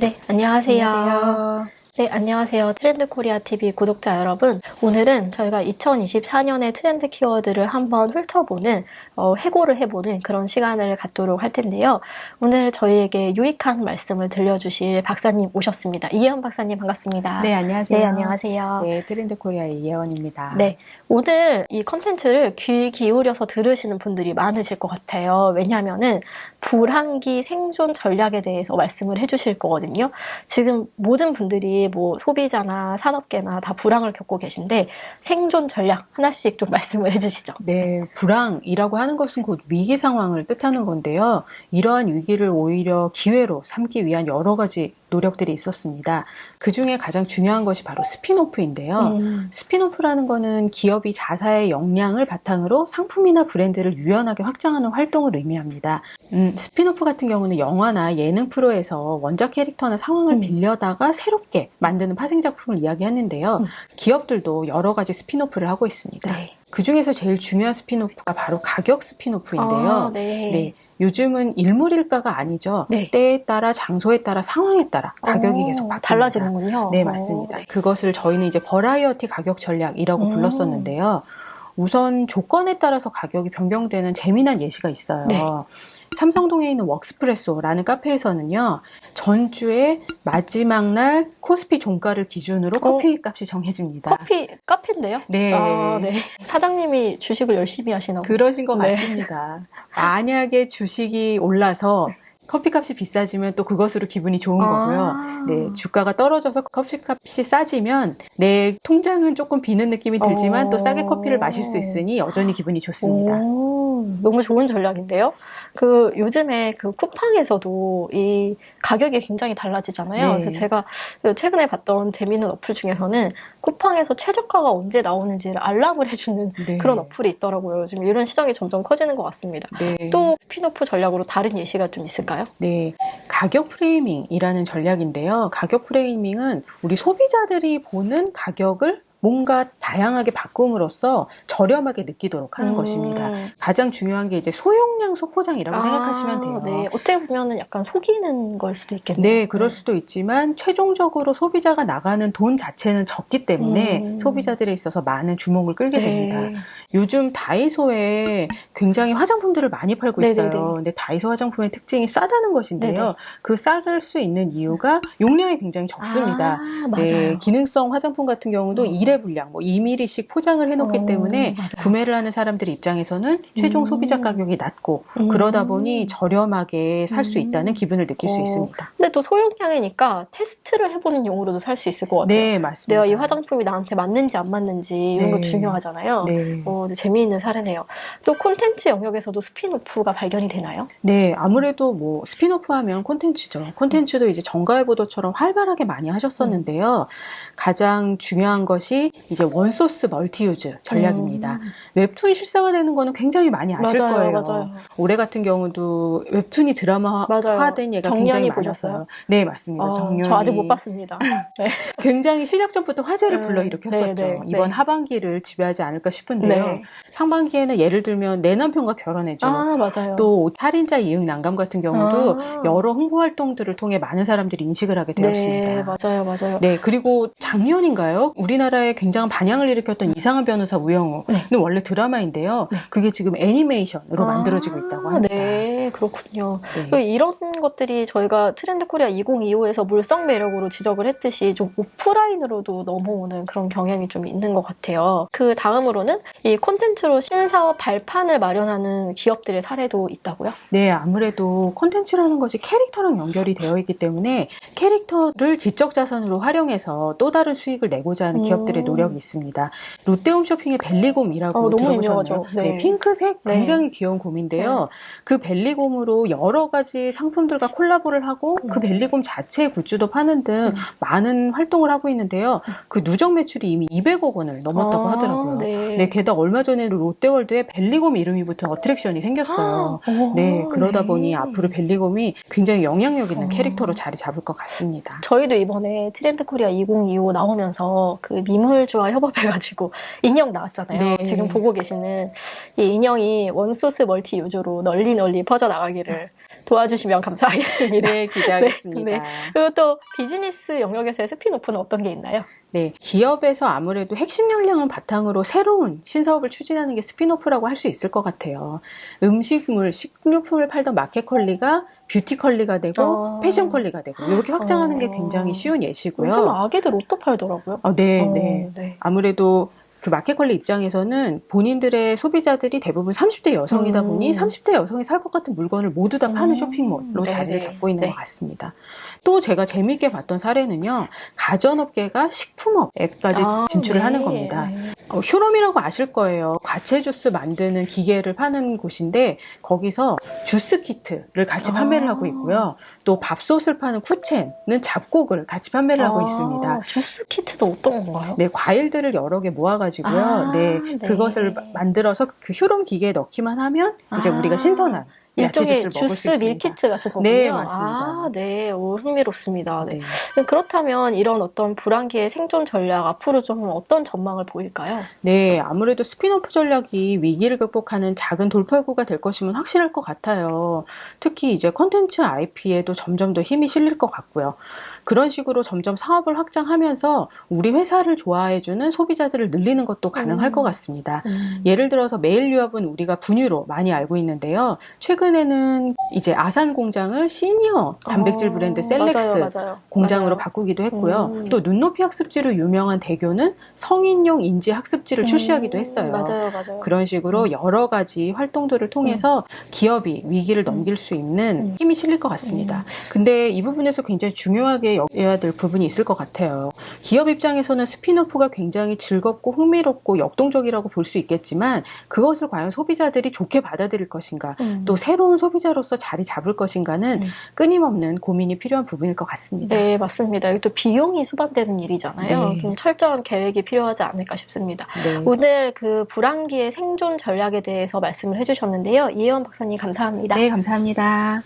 네, 안녕하세요. 안녕하세요. 네, 안녕하세요. 트렌드 코리아 TV 구독자 여러분. 오늘은 저희가 2024년의 트렌드 키워드를 한번 훑어보는, 어, 해고를 해보는 그런 시간을 갖도록 할 텐데요. 오늘 저희에게 유익한 말씀을 들려주실 박사님 오셨습니다. 이혜원 박사님 반갑습니다. 네, 안녕하세요. 네, 안녕하세요. 네, 트렌드 코리아의 이혜원입니다. 네, 오늘 이 컨텐츠를 귀 기울여서 들으시는 분들이 많으실 것 같아요. 왜냐하면은 불황기 생존 전략에 대해서 말씀을 해주실 거거든요. 지금 모든 분들이 뭐 소비자나 산업계나 다 불황을 겪고 계신데 생존 전략 하나씩 좀 말씀을 해주시죠. 네, 불황이라고 하는 것은 곧 위기 상황을 뜻하는 건데요. 이러한 위기를 오히려 기회로 삼기 위한 여러 가지 노력들이 있었습니다. 그 중에 가장 중요한 것이 바로 스피노프인데요. 음, 스피노프라는 거는 기업이 자사의 역량을 바탕으로 상품이나 브랜드를 유연하게 확장하는 활동을 의미합니다. 음, 스피노프 같은 경우는 영화나 예능 프로에서 원작 캐릭터나 상황을 음. 빌려다가 새롭게 만드는 파생 작품을 이야기하는데요. 음. 기업들도 여러 가지 스피노프를 하고 있습니다. 네. 그 중에서 제일 중요한 스피노프가 바로 가격 스피노프인데요. 아, 네. 네. 요즘은 일물일가가 아니죠. 네. 때에 따라 장소에 따라 상황에 따라 가격이 어, 계속 바뀝니다. 달라지는군요. 네, 어, 맞습니다. 네. 그것을 저희는 이제 버라이어티 가격 전략이라고 음. 불렀었는데요. 우선 조건에 따라서 가격이 변경되는 재미난 예시가 있어요. 네. 삼성동에 있는 웍스프레소라는 카페에서는요, 전주의 마지막 날 코스피 종가를 기준으로 커피 값이 정해집니다. 어. 커피 카페인데요? 네. 아, 네. 사장님이 주식을 열심히 하시나 보요 그러신 것 네. 같습니다. 만약에 주식이 올라서 커피값이 비싸지면 또 그것으로 기분이 좋은 거고요. 아. 네, 주가가 떨어져서 커피값이 싸지면 내 통장은 조금 비는 느낌이 들지만 어. 또 싸게 커피를 마실 수 있으니 여전히 기분이 좋습니다. 오, 너무 좋은 전략인데요. 그 요즘에 그 쿠팡에서도 이 가격이 굉장히 달라지잖아요. 네. 그래서 제가 그 최근에 봤던 재미있는 어플 중에서는 쿠팡에서 최저가가 언제 나오는지를 알람을 해주는 네. 그런 어플이 있더라고요. 요즘 이런 시장이 점점 커지는 것 같습니다. 네. 또 스피노프 전략으로 다른 예시가 좀 있을까요? 네, 가격 프레이밍이라는 전략인데요. 가격 프레이밍은 우리 소비자들이 보는 가격을 뭔가 다양하게 바꿈으로써 저렴하게 느끼도록 하는 음. 것입니다. 가장 중요한 게 이제 소용량 소포장이라고 아, 생각하시면 돼요. 네. 어떻게 보면은 약간 속이는 걸 수도 있겠네요. 네, 그럴 수도 있지만 최종적으로 소비자가 나가는 돈 자체는 적기 때문에 음. 소비자들에 있어서 많은 주목을 끌게 네. 됩니다. 요즘 다이소에 굉장히 화장품들을 많이 팔고 있어요. 네네네. 근데 다이소 화장품의 특징이 싸다는 것인데요. 네네. 그 싸을 수 있는 이유가 용량이 굉장히 적습니다. 아. 네, 기능성 화장품 같은 경우도 어. 일회 분량, 뭐 2ml씩 포장을 해놓기 어, 때문에 맞아요. 구매를 하는 사람들 입장에서는 최종 음. 소비자 가격이 낮고 음. 그러다 보니 저렴하게 살수 음. 있다는 기분을 느낄 수 어. 있습니다. 근데 또 소형향이니까 테스트를 해보는 용으로도 살 수 있을 것 같아요. 네, 맞습니다. 내가 이 화장품이 나한테 맞는지 안 맞는지 이런 거 네. 중요하잖아요. 네. 어, 네, 재미있는 사례네요. 또 콘텐츠 영역에서도 스피노프가 발견이 되나요? 네, 아무래도 뭐 스피노프 하면 콘텐츠죠. 콘텐츠도 이제 정가의 보도처럼 활발하게 많이 하셨었는데요. 가장 중요한 것이 이제 원소스 멀티유즈 전략입니다. 음, 웹툰 실사화되는 거는 굉장히 많이 아실 맞아요, 거예요. 맞아요. 올해 같은 경우도 웹툰이. 드라마화된 예가 굉장히 보셨어요? 많았어요. 네, 맞습니다. 어, 정년이 저 아직 못 봤습니다. 네. 굉장히 시작 전부터 화제를 음, 불러일으켰었죠. 네, 네, 이번 네. 하반기를 지배하지 않을까 싶은데요. 네. 상반기에는 예를 들면 내 남편과 결혼했죠. 아, 맞아요. 또 살인자 이응 난감 같은 경우도 아. 여러 홍보 활동들을 통해 많은 사람들이 인식을 하게 되었습니다. 네, 맞아요, 맞아요. 네, 그리고 작년인가요? 우리나라에 굉장히 반향을 일으켰던 이상한 변호사 우영우는 네. 원래 드라마인데요. 네. 그게 지금 애니메이션으로 만들어지고 있다고 합니다. 네, 그렇군요. 네. 그 이런 것들이 저희가 트렌드 코리아 2025에서 물성 매력으로 지적을 했듯이 좀 오프라인으로도 넘어오는 그런 경향이 좀 있는 것 같아요. 그 다음으로는 이 콘텐츠로 신사업 발판을 마련하는 기업들의 사례도 있다고요? 네, 아무래도 콘텐츠라는 것이 캐릭터랑 연결이 되어 있기 때문에 캐릭터를 지적 자산으로 활용해서 또 다른 수익을 내고자 하는 음. 기업들의 노력이 있습니다. 롯데홈쇼핑의 벨리곰이라고 어, 들어보셨나요? 유명하죠. 네. 핑크색 네. 굉장히 귀여운 곰인데요. 그 벨리곰으로 여러 가지 상품들과 콜라보를 하고 그 음. 벨리곰 자체의 굿즈도 파는 등 음. 많은 활동을 하고 있는데요. 그 누적 매출이 이미 200억 원을 넘었다고 아, 하더라고요. 네. 네, 게다가 얼마 전에 롯데월드에 벨리곰 이름이 붙은 어트랙션이 생겼어요. 어, 네, 그러다 네. 보니 앞으로 벨리곰이 굉장히 영향력 있는 어. 캐릭터로 자리 잡을 것 같습니다. 저희도 이번에 트렌드 코리아 2025 나오면서 그 미물주와 협업해가지고 인형 나왔잖아요. 네. 지금 보고 계시는 이 인형이 원소스 멀티 유저로 널리 널리 퍼져나가기를 도와주시면 감사하겠습니다. 네, 기대하겠습니다. 네, 그리고 또 비즈니스 영역에서의 스피노프는 어떤 게 있나요? 네, 기업에서 아무래도 핵심 역량을 바탕으로 새로운 신사업을 추진하는 게 스피노프라고 할 수 있을 것 같아요. 음식물, 식료품을 팔던 마켓컬리가 뷰티컬리가 되고 어. 패션컬리가 되고 이렇게 확장하는 게 어. 굉장히 쉬운 예시고요. 요즘 아기들 옷도 팔더라고요. 어, 네, 어, 네. 네. 아무래도 그 마켓컬리 입장에서는 본인들의 소비자들이 대부분 30대 여성이다 음. 보니 30대 여성이 살 것 같은 물건을 모두 다 파는 음. 쇼핑몰로. 자리를 잡고 있는 네. 것 같습니다. 또 제가 재미있게 봤던 사례는요, 가전업계가 식품업 앱까지 아, 진출을 네. 하는 겁니다. 네. 어, 휴롬이라고 아실 거예요. 과채 주스 만드는 기계를 파는 곳인데 거기서 주스 키트를 같이 판매를 아. 하고 있고요. 또 밥솥을 파는 쿠첸은 잡곡을 같이 판매를 하고 아, 있습니다. 주스 키트도 어떤 건가요? 네, 과일들을 여러 개 모아가지고요. 아, 네, 네. 그것을 마- 만들어서 그 휴롬 기계에 넣기만 하면 이제 아, 우리가 신선한 일종의 주스. 밀키트 같은 거군요. 네, 맞습니다. 아, 네, 오, 흥미롭습니다. 네. 네. 그렇다면 이런 어떤 불안기의 생존 전략 앞으로 좀 어떤 전망을 보일까요? 네, 아무래도 스피노프 전략이 위기를 극복하는 작은 돌파구가 될 것이면 확실할 것 같아요. 특히 이제 콘텐츠 IP에도 점점 더 힘이 실릴 것 같고요. 그런 식으로 점점 사업을 확장하면서 우리 회사를 좋아해주는 소비자들을 늘리는 것도 가능할 음. 것 같습니다. 예를 들어서 메일 유압은 우리가 분유로 많이 알고 있는데요. 최근 에는 이제 아산 공장을 시니어 단백질 어, 브랜드 셀렉스 맞아요, 맞아요. 공장으로 맞아요. 바꾸기도 했고요. 음. 또 눈높이 학습지로 유명한 대교는 성인용 인지 학습지를 출시하기도 음, 했어요. 맞아요, 맞아요. 그런 식으로 여러 가지 활동들을 통해서 기업이 위기를 넘길 수 있는 음. 힘이 실릴 것 같습니다. 근데 이 부분에서 굉장히 중요하게 여겨야 될 부분이 있을 것 같아요. 기업 입장에서는 스피노프가 굉장히 즐겁고 흥미롭고 역동적이라고 볼 수 있겠지만 그것을 과연 소비자들이 좋게 받아들일 것인가 음. 또 새로운 소비자로서 자리 잡을 것인가는 음. 끊임없는 고민이 필요한 부분일 것 같습니다. 네, 맞습니다. 이게 또 비용이 수반되는 일이잖아요. 네. 좀 철저한 계획이 필요하지 않을까 싶습니다. 네. 오늘 그 불안기의 생존 전략에 대해서 말씀을 해주셨는데요. 이혜원 박사님 감사합니다. 네, 감사합니다.